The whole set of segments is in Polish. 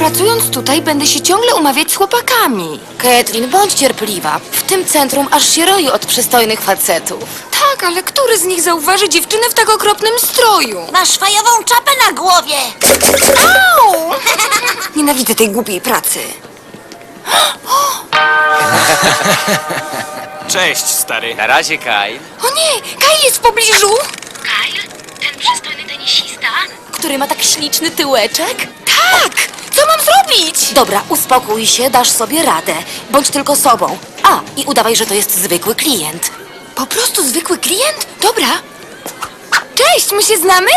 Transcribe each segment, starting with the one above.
pracując tutaj będę się ciągle umawiać z chłopakami. Kathleen, bądź cierpliwa. W tym centrum aż się roi od przystojnych facetów. Tak, ale który z nich zauważy dziewczynę w tak okropnym stroju? Masz fajową czapę na głowie. Au! Nienawidzę tej głupiej pracy. Cześć, stary. Na razie, Kyle. O nie, Kyle jest w pobliżu! Kyle, ten przystojny tenisista? Który ma tak śliczny tyłeczek? Tak! Co mam zrobić? Dobra, uspokój się, dasz sobie radę. Bądź tylko sobą. A, i udawaj, że to jest zwykły klient. Po prostu zwykły klient? Dobra. Cześć, my się znamy?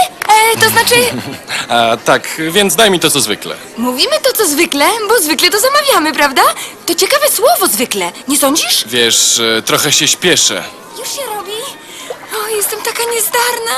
E, to znaczy, A tak, więc daj mi to co zwykle. mówimy to co zwykle, bo zwykle to zamawiamy, prawda? To ciekawe słowo zwykle, nie sądzisz? Wiesz, e, trochę się śpieszę. Już się robi. O, jestem taka niezdarna.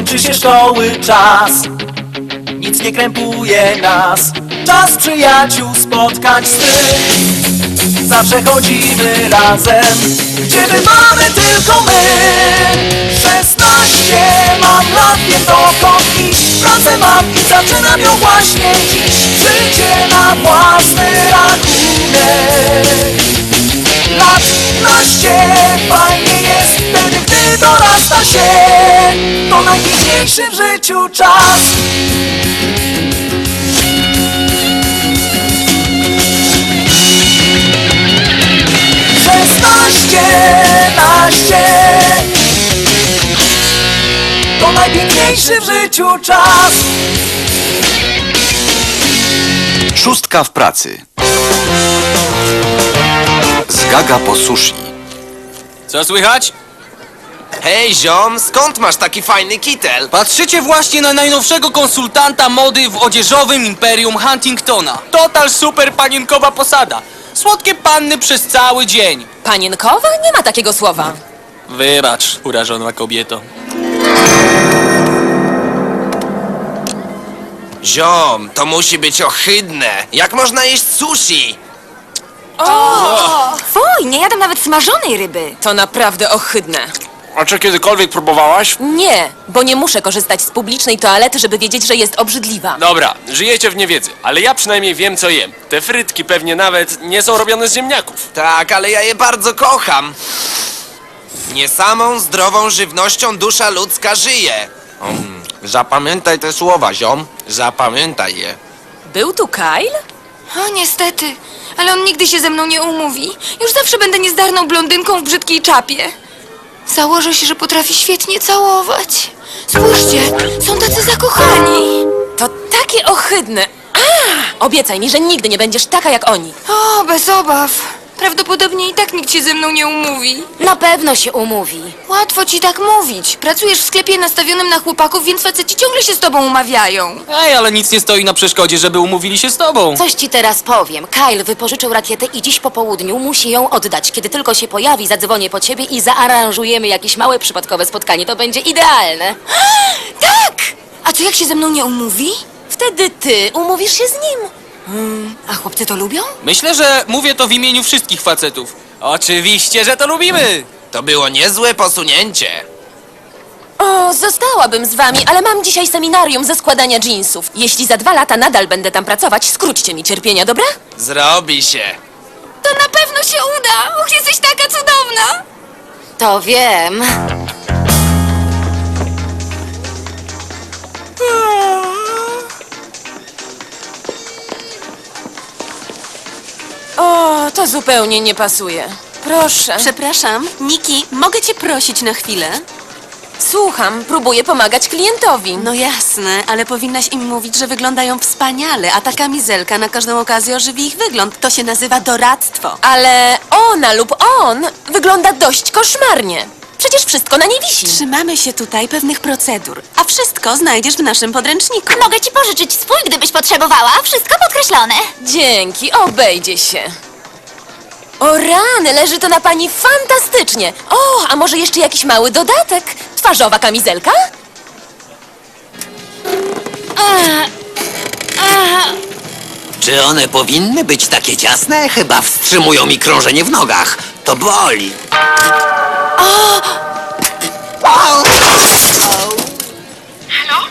Kończy się szkoły czas. Nic nie krępuje nas. Czas przyjaciół spotkań swych Zawsze chodzimy razem. Gdzie bywamy tylko my? Szesnaście mam lat, wiem dokąd iść Pracę mam i zaczynam ją właśnie dziś. Życie na własny rachunek. Lat naście Fajnie jest wtedy, gdy dorasta się. To najpiękniejszy w życiu czas Szesnaście, naście To najpiękniejszy w życiu czas Szóstka w pracy. Zgaga po sushi. Co słychać? Hej, ziom, skąd masz taki fajny kitel? Patrzycie właśnie na najnowszego konsultanta mody w odzieżowym imperium Huntingtona. Total super panienkowa posada. Słodkie panny przez cały dzień. Panienkowa? Nie ma takiego słowa. Wybacz, urażona kobieto. Ziom, to musi być ohydne. Jak można jeść sushi? Fuj, nie jadam nawet smażonej ryby. To naprawdę ohydne. A czy kiedykolwiek próbowałaś? Nie, bo nie muszę korzystać z publicznej toalety, żeby wiedzieć, że jest obrzydliwa. Dobra, żyjecie w niewiedzy, ale ja przynajmniej wiem co jem. Te frytki pewnie nawet nie są robione z ziemniaków. Tak, ale ja je bardzo kocham. Nie samą zdrową żywnością dusza ludzka żyje. Mm, zapamiętaj te słowa, ziom. Zapamiętaj je. Był tu Kyle? O, niestety, ale on nigdy się ze mną nie umówi. Już zawsze będę niezdarną blondynką w brzydkiej czapie. Założę się, że potrafi świetnie całować. Spójrzcie, są tacy zakochani. To takie ohydne. A! Obiecaj mi, że nigdy nie będziesz taka jak oni. O, bez obaw. Prawdopodobnie i tak nikt się ze mną nie umówi. Na pewno się umówi. Łatwo ci tak mówić. Pracujesz w sklepie nastawionym na chłopaków, więc faceci ciągle się z tobą umawiają. Ej, ale nic nie stoi na przeszkodzie, żeby umówili się z tobą. Coś ci teraz powiem. Kyle wypożyczył rakietę i dziś po południu musi ją oddać. Kiedy tylko się pojawi, zadzwonię po ciebie i zaaranżujemy jakieś małe przypadkowe spotkanie. To będzie idealne. Tak! A co jak się ze mną nie umówi? Wtedy ty umówisz się z nim. A chłopcy to lubią? Myślę, że mówię to w imieniu wszystkich facetów. Oczywiście, że to lubimy. To było niezłe posunięcie. O, zostałabym z wami, ale mam dzisiaj seminarium ze składania jeansów. Jeśli za dwa lata nadal będę tam pracować, skróćcie mi cierpienia, dobra? Zrobi się. To na pewno się uda! Och, jesteś taka cudowna! To wiem. Zupełnie nie pasuje. Proszę. Przepraszam, Niki, mogę cię prosić na chwilę? Słucham, próbuję pomagać klientowi. No jasne, ale powinnaś im mówić, że wyglądają wspaniale, a ta kamizelka na każdą okazję ożywi ich wygląd. To się nazywa doradztwo. Ale ona lub on wygląda dość koszmarnie. Przecież wszystko na niej wisi. Trzymamy się tutaj pewnych procedur, a wszystko znajdziesz w naszym podręczniku. Mogę ci pożyczyć swój, gdybyś potrzebowała. Wszystko podkreślone. Dzięki, obejdzie się. O rany, leży to na pani fantastycznie. O, a może jeszcze jakiś mały dodatek? Twarzowa kamizelka? Czy one powinny być takie ciasne? Chyba wstrzymują mi krążenie w nogach. To boli.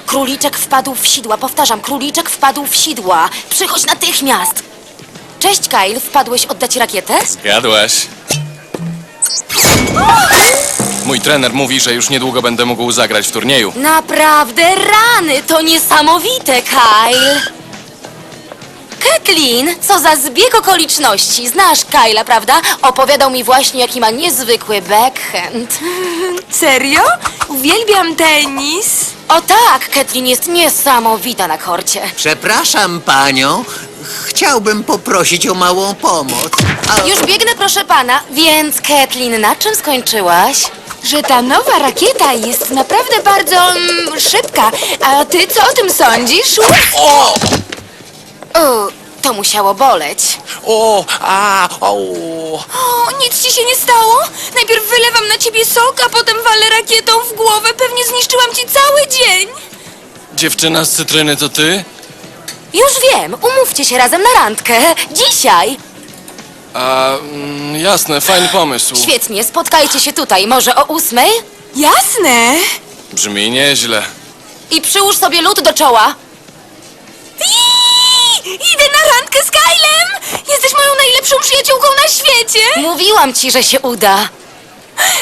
Króliczek wpadł w sidła, powtarzam, króliczek wpadł w sidła. Przychodź natychmiast. Cześć, Kyle, wpadłeś oddać rakietę? Zgadłaś. Mój trener mówi, że już niedługo będę mógł zagrać w turnieju. Naprawdę rany, to niesamowite, Kyle. Kathleen, co za zbieg okoliczności. Znasz Kyla, prawda? Opowiadał mi właśnie, jaki ma niezwykły backhand. Serio? Uwielbiam tenis. O tak, Kathleen jest niesamowita na korcie. Przepraszam panią. Chciałbym poprosić o małą pomoc. A... Już biegnę, proszę pana. Więc, Kathleen, na czym skończyłaś? Że ta nowa rakieta jest naprawdę bardzo mm, szybka. A ty co o tym sądzisz? O! O, to musiało boleć. O! A! O! O, nic ci się nie stało? Najpierw wylewam na ciebie sok, a potem walę rakietą w głowę. Pewnie zniszczyłam ci cały dzień. Dziewczyna z cytryny to ty? Już wiem, umówcie się razem na randkę. Dzisiaj. A, mm, jasne, fajny pomysł. Świetnie, spotkajcie się tutaj, może o ósmej? Jasne. Brzmi nieźle. I przyłóż sobie lód do czoła. Iii, Idę na randkę z Kylem! Jesteś moją najlepszą przyjaciółką na świecie! Mówiłam ci, że się uda.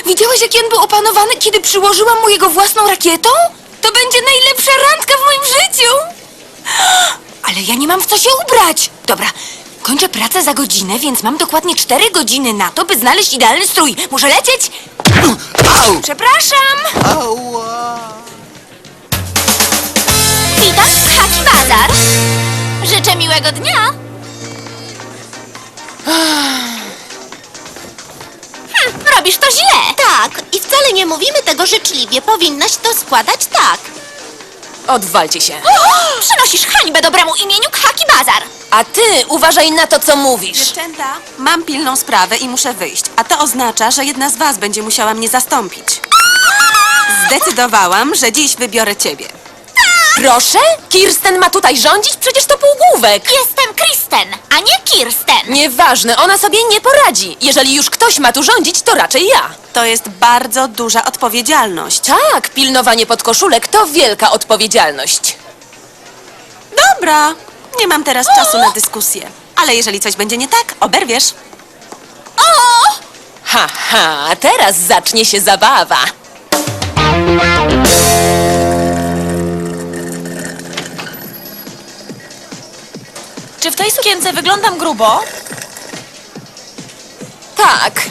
Widziałeś, jaki on był opanowany, kiedy przyłożyłam mu jego własną rakietą? To będzie najlepsza randka w moim życiu! Ale ja nie mam w co się ubrać! Dobra, kończę pracę za godzinę, więc mam dokładnie 4 godziny na to, by znaleźć idealny strój. Muszę lecieć? Au! Przepraszam! Ała! Witam w Haki Bazar. Życzę miłego dnia. Hm, robisz to źle. Tak, i wcale nie mówimy tego życzliwie. Powinnaś to składać tak. Odwalcie się. Przynosisz hańbę dobremu imieniu Haki Bazar. A ty uważaj na to, co mówisz. Dziewczęta, mam pilną sprawę i muszę wyjść, a to oznacza, że jedna z was będzie musiała mnie zastąpić. Zdecydowałam, że dziś wybiorę ciebie. Proszę? Kirsten ma tutaj rządzić? Przecież to półgłówek. Jestem Kristen, a nie Kirsten. Nieważne, ona sobie nie poradzi. Jeżeli już ktoś ma tu rządzić, to raczej ja. To jest bardzo duża odpowiedzialność. Tak, pilnowanie podkoszulek to wielka odpowiedzialność. Dobra, nie mam teraz czasu na dyskusję. Ale jeżeli coś będzie nie tak, oberwiesz. Ha, ha, teraz zacznie się zabawa. Czy w tej sukience wyglądam grubo? Tak.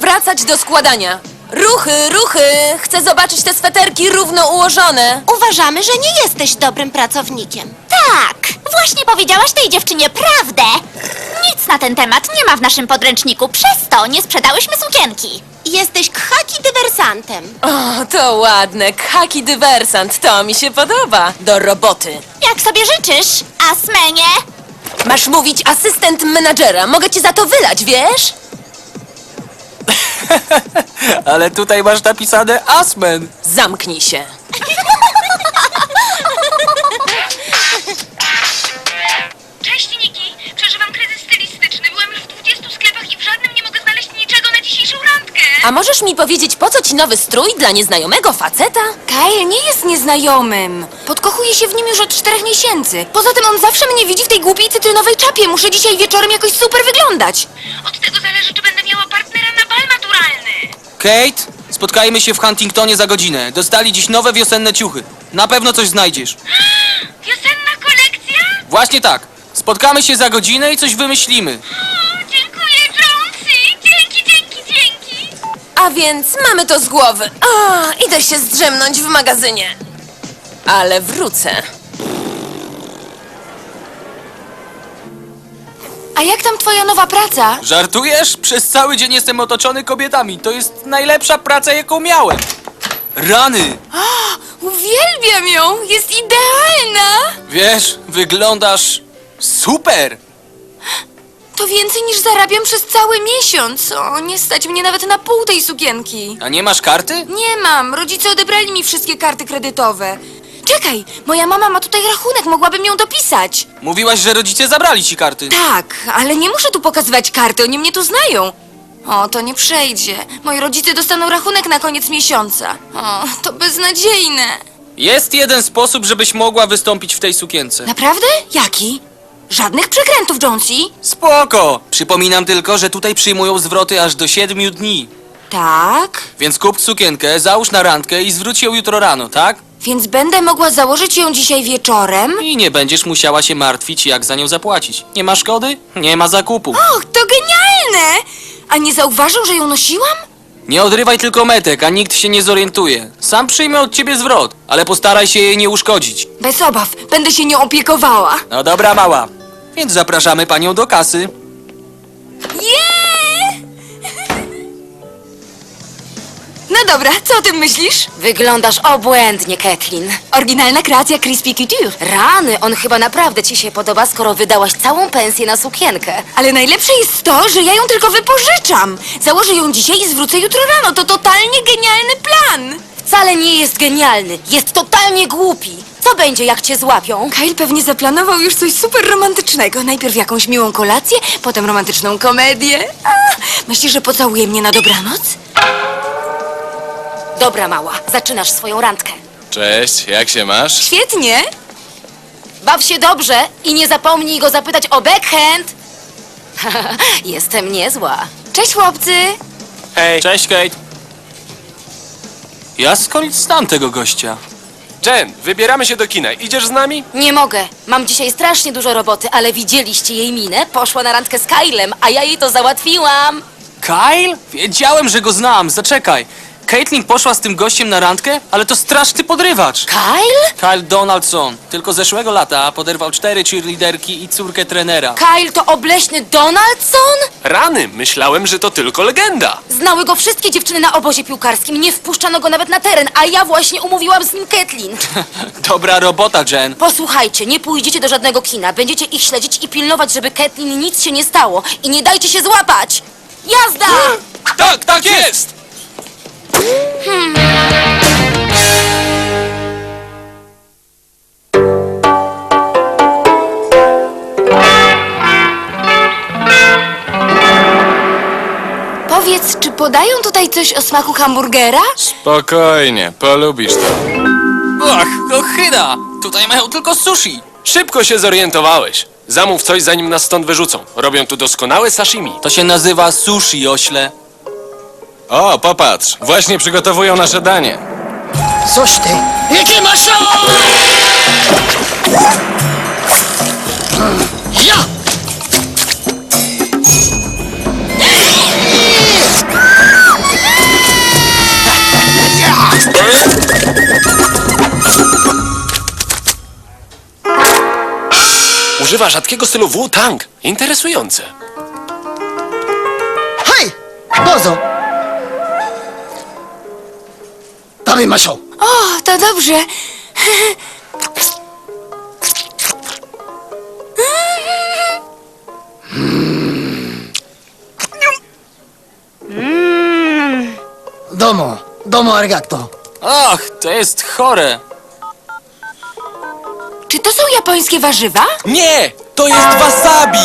Wracać do składania. Ruchy, ruchy! Chcę zobaczyć te sweterki równo ułożone. Uważamy, że nie jesteś dobrym pracownikiem. Tak, właśnie powiedziałaś tej dziewczynie prawdę. Nic na ten temat nie ma w naszym podręczniku, przez to nie sprzedałyśmy sukienki. Jesteś khaki dywersantem. O, to ładne. Haki dywersant. To mi się podoba. Do roboty. Jak sobie życzysz, Asmenie? Masz mówić asystent menadżera. Mogę ci za to wylać, wiesz? Ale tutaj masz napisane Asmen. Zamknij się. A możesz mi powiedzieć, po co ci nowy strój dla nieznajomego faceta? Kyle nie jest nieznajomym. Podkochuję się w nim już od czterech miesięcy. Poza tym on zawsze mnie widzi w tej głupiej cytrynowej czapie. Muszę dzisiaj wieczorem jakoś super wyglądać. Od tego zależy, czy będę miała partnera na bal maturalny. Kate, spotkajmy się w Huntingtonie za godzinę. Dostali dziś nowe wiosenne ciuchy. Na pewno coś znajdziesz. Wiosenna kolekcja? Właśnie tak. Spotkamy się za godzinę i coś wymyślimy. A więc mamy to z głowy. A, idę się zdrzemnąć w magazynie. Ale wrócę. A jak tam twoja nowa praca? Żartujesz? Przez cały dzień jestem otoczony kobietami. To jest najlepsza praca, jaką miałem. Rany! Uwielbiam ją! Jest idealna! Wiesz, wyglądasz super! To więcej niż zarabiam przez cały miesiąc. O, nie stać mnie nawet na pół tej sukienki. A nie masz karty? Nie mam. Rodzice odebrali mi wszystkie karty kredytowe. Czekaj, moja mama ma tutaj rachunek, mogłabym ją dopisać. Mówiłaś, że rodzice zabrali ci karty. Tak, ale nie muszę tu pokazywać karty, oni mnie tu znają. O, to nie przejdzie. Moi rodzice dostaną rachunek na koniec miesiąca. O, to beznadziejne. Jest jeden sposób, żebyś mogła wystąpić w tej sukience. Naprawdę? Jaki? Żadnych przekrętów, Jonesy? Spoko! Przypominam tylko, że tutaj przyjmują zwroty aż do siedmiu dni. Tak. Więc kup sukienkę, załóż na randkę i zwróć ją jutro rano, tak? Więc będę mogła założyć ją dzisiaj wieczorem? I nie będziesz musiała się martwić, jak za nią zapłacić. Nie ma szkody? Nie ma zakupu. Och, to genialne! A nie zauważył, że ją nosiłam? Nie odrywaj tylko metek, a nikt się nie zorientuje. Sam przyjmę od ciebie zwrot, ale postaraj się jej nie uszkodzić. Bez obaw, będę się nią opiekowała. No dobra, mała. Więc zapraszamy panią do kasy. Yeah! No dobra, co o tym myślisz? Wyglądasz obłędnie, Kathleen. Oryginalna kreacja Crispy Couture. Rany, on chyba naprawdę ci się podoba, skoro wydałaś całą pensję na sukienkę. Ale najlepsze jest to, że ja ją tylko wypożyczam. Założę ją dzisiaj i zwrócę jutro rano. To totalnie genialny plan. Wcale nie jest genialny, jest totalnie głupi. Co będzie, jak cię złapią? Kyle pewnie zaplanował już coś super romantycznego. Najpierw jakąś miłą kolację, potem romantyczną komedię. A, myślisz, że pocałuje mnie na dobranoc? Dobra, mała, zaczynasz swoją randkę. Cześć, jak się masz? Świetnie. Baw się dobrze i nie zapomnij go zapytać o backhand. Jestem niezła. Cześć, chłopcy. Hej. Cześć, Kate. Ja skąd znam tego gościa? Jen, wybieramy się do kina. Idziesz z nami? Nie mogę. Mam dzisiaj strasznie dużo roboty, ale widzieliście jej minę? Poszła na randkę z Kylem, a ja jej to załatwiłam. Kyle? Wiedziałem, że go znam. Zaczekaj. Caitlin poszła z tym gościem na randkę, ale to straszny podrywacz. Kyle? Kyle Donaldson. Tylko zeszłego lata poderwał cztery cheerleaderki i córkę trenera. Kyle to obleśny Donaldson? Rany, myślałem, że to tylko legenda. Znały go wszystkie dziewczyny na obozie piłkarskim, nie wpuszczano go nawet na teren, a ja właśnie umówiłam z nim Kathleen. Dobra robota, Jen. Posłuchajcie, nie pójdziecie do żadnego kina, będziecie ich śledzić i pilnować, żeby Kathleen nic się nie stało i nie dajcie się złapać! Jazda! Tak, tak jest! Powiedz, czy podają tutaj coś o smaku hamburgera? Spokojnie, polubisz to. Ach, ochyda! Tutaj mają tylko sushi. Szybko się zorientowałeś. Zamów coś, zanim nas stąd wyrzucą. Robią tu doskonałe sashimi. To się nazywa sushi, ośle. O, popatrz, właśnie przygotowują nasze danie. Coś ty! Jakie masz Ja! Używa rzadkiego stylu Wu-Tang. Interesujące. Hej! Dozo! Damy maszo! O, to dobrze. Domo! Domo arigato! Ach, to jest chore. Czy to są japońskie warzywa? Nie! To jest wasabi!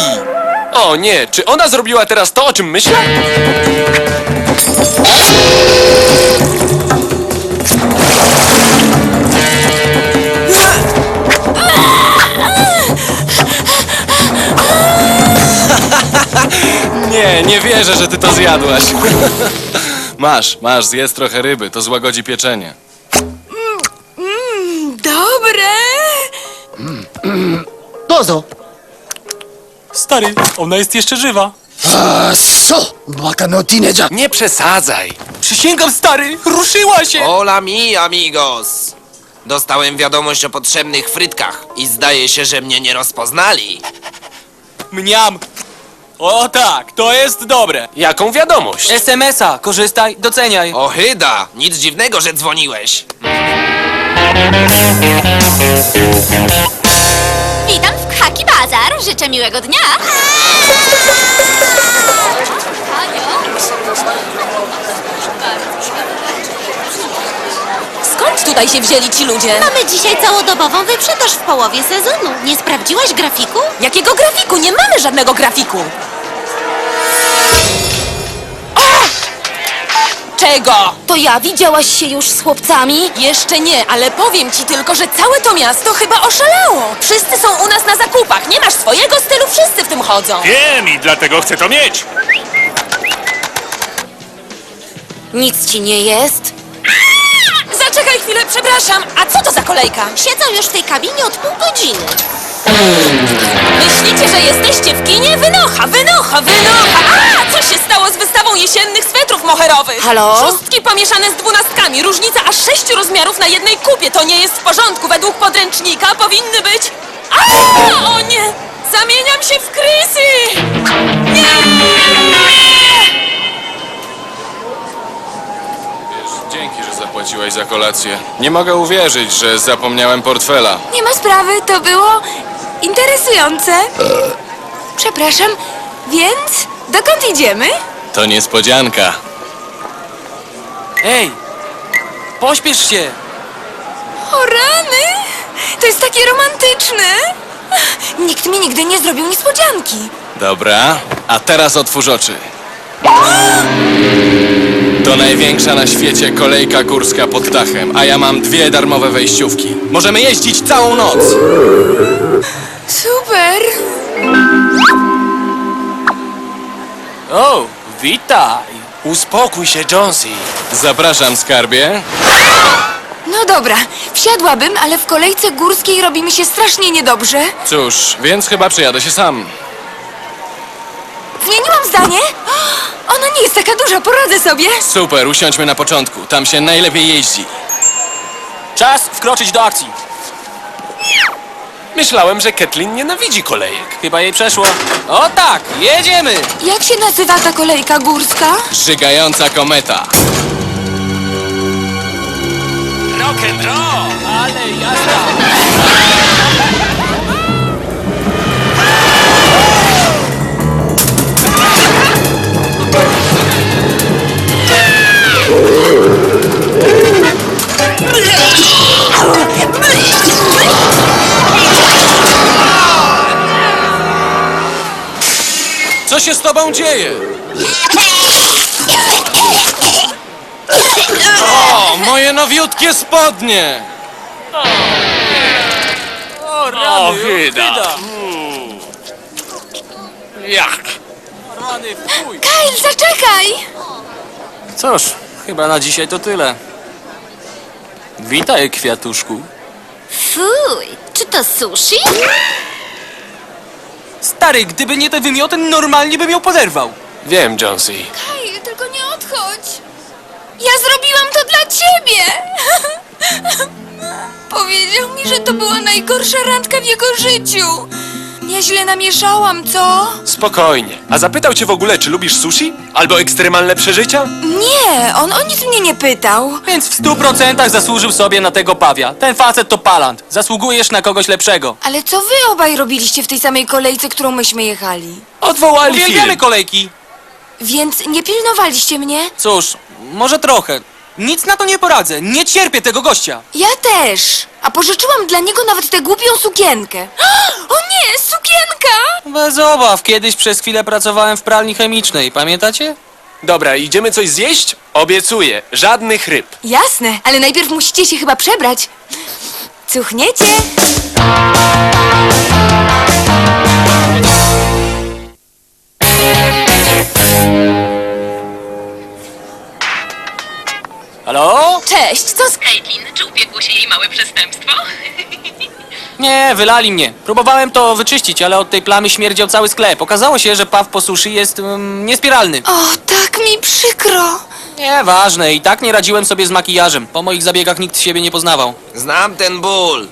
O nie, czy ona zrobiła teraz to, o czym myślę? Nie, nie wierzę, że ty to zjadłaś. Masz, masz, zjedz trochę ryby, to złagodzi pieczenie. Dobre. Dozo! Stary, ona jest jeszcze żywa. A, so! Baka no teenager! Nie przesadzaj. Przysięgam, stary, ruszyła się! Hola mi, amigos! Dostałem wiadomość o potrzebnych frytkach i zdaje się, że mnie nie rozpoznali. Mniam. O tak, to jest dobre. Jaką wiadomość? SMS-a, korzystaj, doceniaj. Ohyda! Nic dziwnego, że dzwoniłeś. Witam w Haki Bazar. Życzę miłego dnia. Skąd tutaj się wzięli ci ludzie? Mamy dzisiaj całodobową wyprzedaż w połowie sezonu. Nie sprawdziłaś grafiku? Jakiego grafiku? Nie mamy żadnego grafiku. Czego? To ja widziałaś się już z chłopcami? Jeszcze nie, ale powiem ci tylko, że całe to miasto chyba oszalało. Wszyscy są u nas na zakupach. Nie masz swojego stylu, wszyscy w tym chodzą. Wiem i dlatego chcę to mieć. Nic ci nie jest? Zaczekaj chwilę, przepraszam. A co to za kolejka? Siedzą już w tej kabinie od pół godziny. Myślicie, że jesteście w kinie? Wynocha, wynocha, wynocha! A, co się stało z wystawą jesiennych swetrów moherowych? Halo? Szóstki pomieszane z dwunastkami, różnica aż sześciu rozmiarów na jednej kupie. To nie jest w porządku. Według podręcznika powinny być... A, o nie! Zamieniam się w krysy! Nie! Dzięki, że zapłaciłaś za kolację. Nie mogę uwierzyć, że zapomniałem portfela. Nie ma sprawy, to było interesujące. Przepraszam, więc dokąd idziemy? To niespodzianka. Ej, pośpiesz się. O rany! To jest takie romantyczne! Nikt mi nigdy nie zrobił niespodzianki. Dobra, a teraz otwórz oczy. To największa na świecie kolejka górska pod dachem, a ja mam dwie darmowe wejściówki. Możemy jeździć całą noc. Super! O, witaj. Uspokój się, Jonesy. Zapraszam, skarbie. No dobra, wsiadłabym, ale w kolejce górskiej robi mi się strasznie niedobrze. Cóż, więc chyba przyjadę się sam. Zmieniłam zdanie? Ona nie jest taka duża, poradzę sobie. Super, usiądźmy na początku. Tam się najlepiej jeździ. Czas wkroczyć do akcji. Myślałem, że Kathleen nienawidzi kolejek. Chyba jej przeszło. O tak, jedziemy. Jak się nazywa ta kolejka górska? Żygająca kometa. Rock and roll! Ale jazda. Co się z tobą dzieje? O, moje nowiutkie spodnie! O, rany, O, hyda. hyda. Jak? Rany, fuj. Kyle, zaczekaj! Cóż, chyba na dzisiaj to tyle. Witaj, kwiatuszku. Fuj, czy to sushi? Stary, gdyby nie te wymioty, normalnie bym ją poderwał. Wiem, Jonesy. Kyle, tylko nie odchodź. Ja zrobiłam to dla ciebie! Powiedział mi, że to była najgorsza randka w jego życiu. Nieźle namieszałam, co? Spokojnie. A zapytał cię w ogóle, czy lubisz sushi? Albo ekstremalne przeżycia? Nie, on o nic mnie nie pytał. Więc w stu procentach zasłużył sobie na tego pawia. Ten facet to palant. Zasługujesz na kogoś lepszego. Ale co wy obaj robiliście w tej samej kolejce, którą myśmy jechali? Odwołali Uwielbiamy film. kolejki. Więc nie pilnowaliście mnie? Cóż, może trochę. Nic na to nie poradzę. Nie cierpię tego gościa. Ja też. A pożyczyłam dla niego nawet tę głupią sukienkę. O nie, sukienka! Bez obaw, kiedyś przez chwilę pracowałem w pralni chemicznej, pamiętacie? Dobra, idziemy coś zjeść? Obiecuję, żadnych ryb. Jasne, ale najpierw musicie się chyba przebrać. Cuchniecie? Halo? Cześć, co z... Nie, wylali mnie. Próbowałem to wyczyścić, ale od tej plamy śmierdział cały sklep. Okazało się, że paw po sushi jest um, niespiralny. O, tak mi przykro. Nieważne, i tak nie radziłem sobie z makijażem. Po moich zabiegach nikt siebie nie poznawał. Znam ten ból.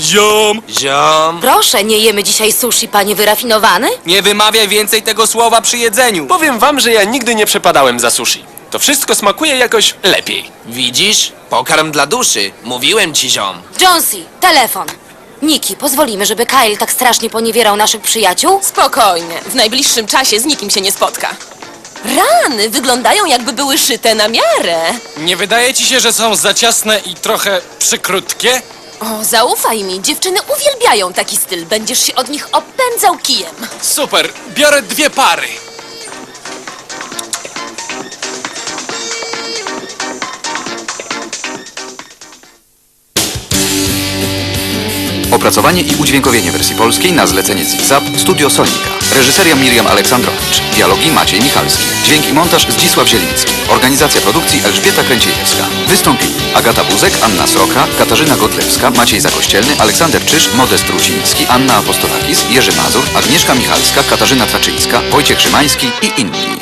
Ziom! Ziom. Proszę, nie jemy dzisiaj sushi, panie wyrafinowany? Nie wymawiaj więcej tego słowa przy jedzeniu. Powiem wam, że ja nigdy nie przepadałem za sushi. To wszystko smakuje jakoś lepiej. Widzisz? Pokarm dla duszy. Mówiłem ci, ziom. Jonesy, telefon. Niki, pozwolimy, żeby Kyle tak strasznie poniewierał naszych przyjaciół? Spokojnie, w najbliższym czasie z nikim się nie spotka. Rany wyglądają jakby były szyte na miarę. Nie wydaje ci się, że są za ciasne i trochę przykrótkie? O, zaufaj mi, dziewczyny uwielbiają taki styl. Będziesz się od nich opędzał kijem. Super, biorę dwie pary. Opracowanie i udźwiękowienie wersji polskiej na zlecenie ZISAP Studio Sonika. Reżyseria Miriam Aleksandrowicz. Dialogi Maciej Michalski. Dźwięk i montaż Zdzisław Zieliński. Organizacja produkcji Elżbieta Kręciejewska. Wystąpili Agata Buzek, Anna Sroka, Katarzyna Godlewska, Maciej Zakościelny, Aleksander Czyż, Modest Ruciński, Anna Apostolakis, Jerzy Mazur, Agnieszka Michalska, Katarzyna Traczyńska, Wojciech Szymański i inni.